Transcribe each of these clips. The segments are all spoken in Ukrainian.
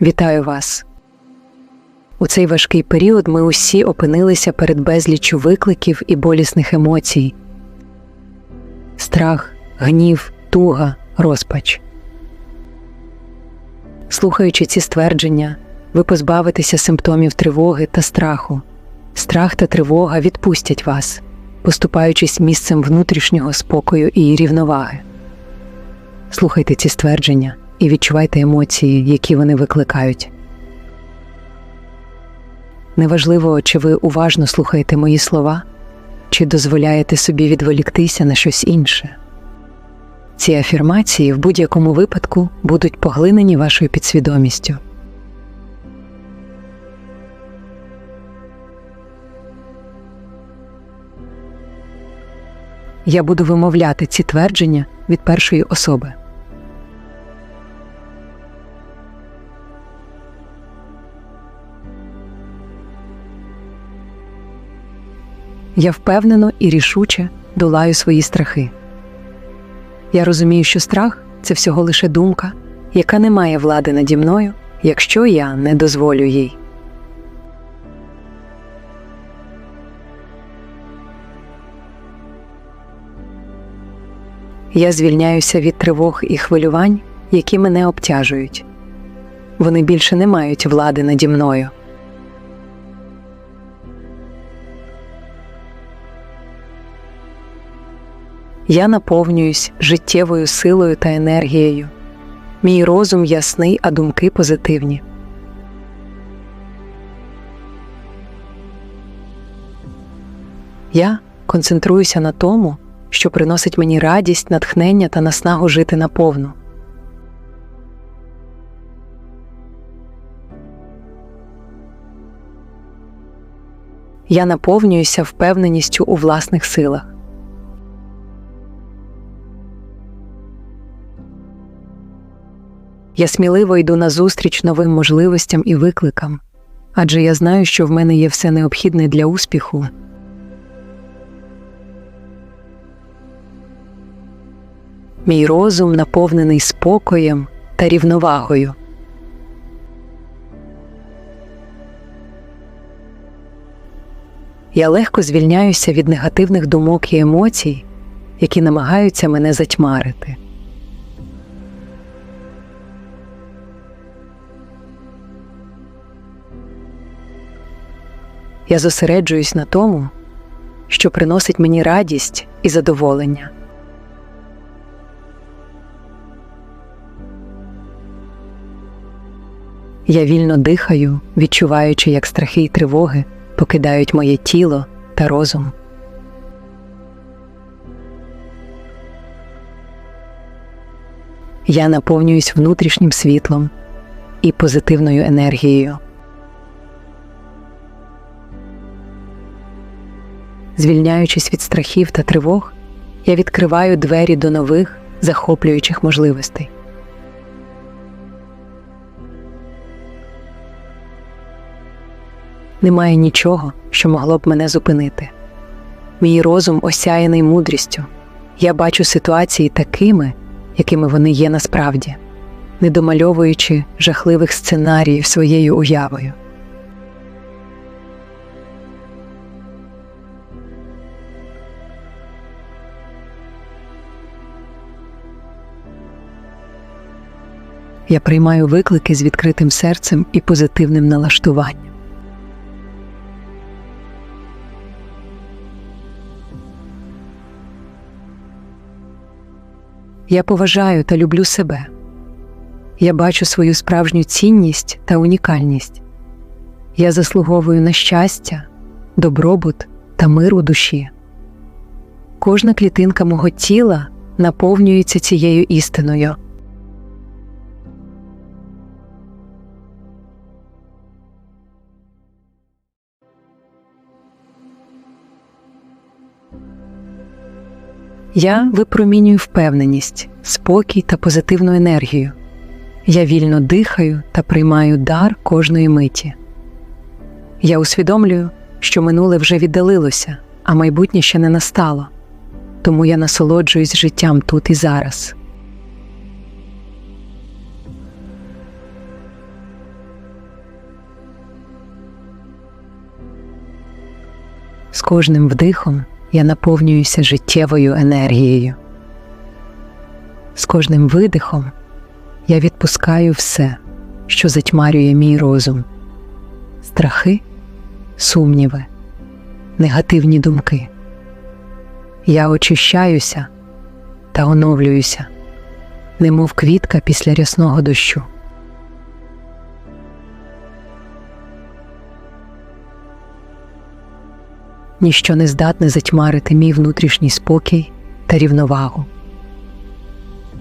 Вітаю вас! У цей важкий період ми усі опинилися перед безліччю викликів і болісних емоцій: страх, гнів, туга, розпач. Слухаючи ці ствердження, ви позбавитеся симптомів тривоги та страху. Страх та тривога відпустять вас, поступаючись місцем внутрішнього спокою і рівноваги. Слухайте ці ствердження і відчувайте емоції, які вони викликають. Неважливо, чи ви уважно слухаєте мої слова, чи дозволяєте собі відволіктися на щось інше. Ці афірмації в будь-якому випадку будуть поглинені вашою підсвідомістю. Я буду вимовляти ці твердження від першої особи. Я впевнено і рішуче долаю свої страхи. Я розумію, що страх це всього лише думка, яка не має влади наді мною, якщо я не дозволю їй. Я звільняюся від тривог і хвилювань, які мене обтяжують. Вони більше не мають влади наді мною. Я наповнююсь життєвою силою та енергією. Мій розум ясний, а думки позитивні. Я концентруюся на тому, що приносить мені радість, натхнення та наснагу жити наповну. Я наповнююся впевненістю у власних силах. Я сміливо йду назустріч новим можливостям і викликам, адже я знаю, що в мене є все необхідне для успіху. Мій розум наповнений спокоєм та рівновагою. Я легко звільняюся від негативних думок і емоцій, які намагаються мене затьмарити. Я зосереджуюсь на тому, що приносить мені радість і задоволення. Я вільно дихаю, відчуваючи, як страхи й тривоги покидають моє тіло та розум. Я наповнююсь внутрішнім світлом і позитивною енергією. Звільняючись від страхів та тривог, я відкриваю двері до нових захоплюючих можливостей. Немає нічого, що могло б мене зупинити. Мій розум осяяний мудрістю. Я бачу ситуації такими, якими вони є насправді, не домальовуючи жахливих сценаріїв своєю уявою. Я приймаю виклики з відкритим серцем і позитивним налаштуванням. Я поважаю та люблю себе. Я бачу свою справжню цінність та унікальність. Я заслуговую на щастя, добробут та мир у душі. Кожна клітинка мого тіла наповнюється цією істиною. Я випромінюю впевненість, спокій та позитивну енергію. Я вільно дихаю та приймаю дар кожної миті. Я усвідомлюю, що минуле вже віддалилося, а майбутнє ще не настало, тому я насолоджуюсь життям тут і зараз. З кожним вдихом я наповнююся життєвою енергією. З кожним видихом я відпускаю все, що затьмарює мій розум, страхи, сумніви, негативні думки. Я очищаюся та оновлююся, немов квітка після рясного дощу. Ніщо не здатне затьмарити мій внутрішній спокій та рівновагу.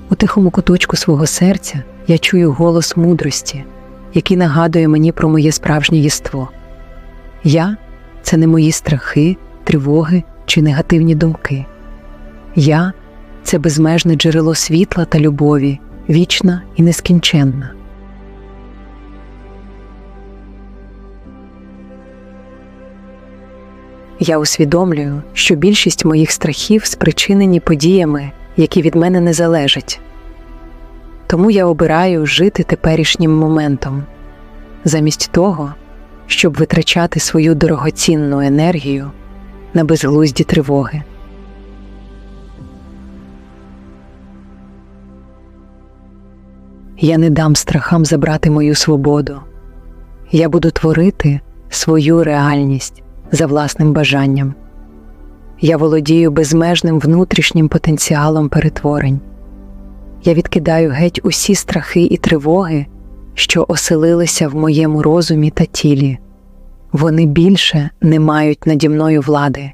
У тихому куточку свого серця я чую голос мудрості, який нагадує мені про моє справжнє єство. Я це не мої страхи, тривоги чи негативні думки. Я це безмежне джерело світла та любові, вічна і нескінченна. Я усвідомлюю, що більшість моїх страхів спричинені подіями, які від мене не залежать. Тому я обираю жити теперішнім моментом, замість того, щоб витрачати свою дорогоцінну енергію на безглузді тривоги. Я не дам страхам забрати мою свободу. Я буду творити свою реальність за власним бажанням. Я володію безмежним внутрішнім потенціалом перетворень. Я відкидаю геть усі страхи і тривоги, що оселилися в моєму розумі та тілі. Вони більше не мають наді мною влади.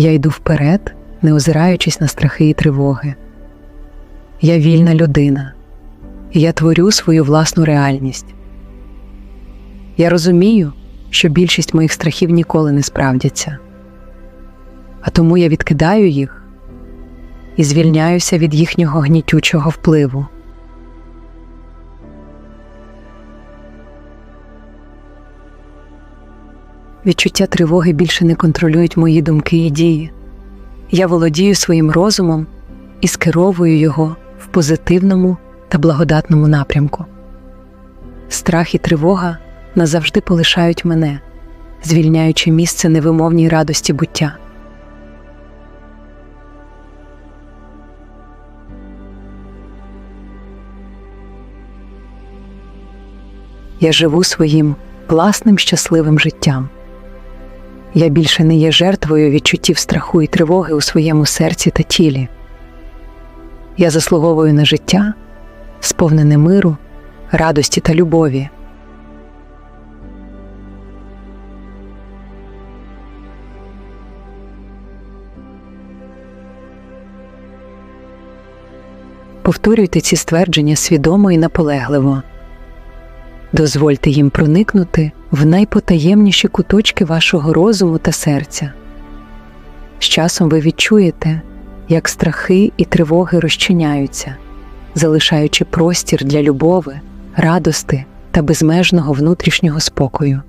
Я йду вперед, не озираючись на страхи і тривоги. Я вільна людина, я творю свою власну реальність. Я розумію, що більшість моїх страхів ніколи не справдяться, а тому я відкидаю їх і звільняюся від їхнього гнітючого впливу. Відчуття тривоги більше не контролюють мої думки і дії. Я володію своїм розумом і скеровую його в позитивному та благодатному напрямку. Страх і тривога назавжди полишають мене, звільняючи місце невимовній радості буття. Я живу своїм власним щасливим життям. Я більше не є жертвою відчуттів страху і тривоги у своєму серці та тілі. Я заслуговую на життя, сповнене миру, радості та любові. Повторюйте ці ствердження свідомо і наполегливо. Дозвольте їм проникнути в найпотаємніші куточки вашого розуму та серця. З часом ви відчуєте, як страхи і тривоги розчиняються, залишаючи простір для любови, радости та безмежного внутрішнього спокою.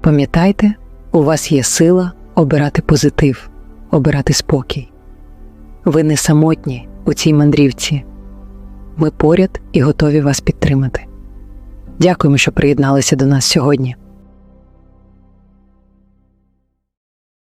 Пам'ятайте, у вас є сила обирати позитив, обирати спокій. Ви не самотні у цій мандрівці. Ми поряд і готові вас підтримати. Дякуємо, що приєдналися до нас сьогодні.